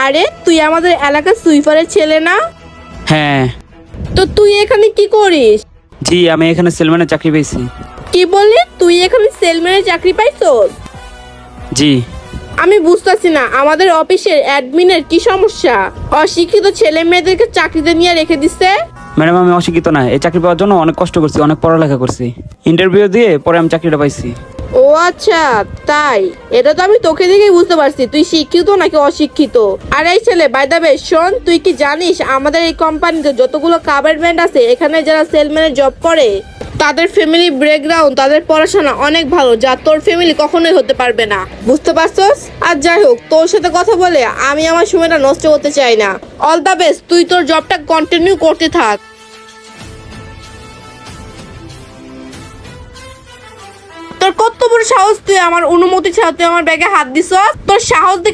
আরে তুই আমাদের এলাকার সুইপারের ছেলে না? হ্যাঁ। তো তুই এখানে কি করিস? জি আমি এখানে সেলম্যানের চাকরি পেয়েছি। কি বললি? তুই এখানে সেলম্যানের চাকরি পাইছস? জি। আমি বুঝতেছি না আমাদের অফিসের অ্যাডমিনের কি সমস্যা? অশিক্ষিত ছেলে মেয়েদেরকে চাকরিতে নিয়ে রেখে দিচ্ছে ম্যাডাম আমি অশিক্ষিত না এই চাকরি পাওয়ার জন্য অনেক কষ্ট করছি অনেক পড়ালেখা করছি। ইন্টারভিউ দিয়ে পরে আমি চাকরিটা পাইছি। ও আচ্ছা তাই। এটা তো আমি তোকে দেখেই বুঝতে পারছি। তুই শিক্ষিত নাকি অশিক্ষিত? আর এই ছেলে বাই দ্য ওয়ে শোন, তুই কি জানিস, আমাদের এই কোম্পানিতে যতগুলো কাভার ব্যান্ড আছে, এখানে যারা সেলম্যানের জব করে, তাদের ফ্যামিলি ব্যাকগ্রাউন্ড তাদের পড়াশোনা অনেক ভালো, যা তোর ফ্যামিলি কখনোই হতে পারবে না। বুঝতে পারছস? আর যাই হোক, তোর সাথে কথা বলে আমি আমার সময়টা নষ্ট করতে চাই না। অল দ্য বেস্ট তুই তোর জবটা কন্টিনিউ করতে থাক। তোর কত বড় সাহস তুই আমার অনুমতি ছাড়া, তুই আমার ব্যাগে হাত দিছ তোর সাহস দেখে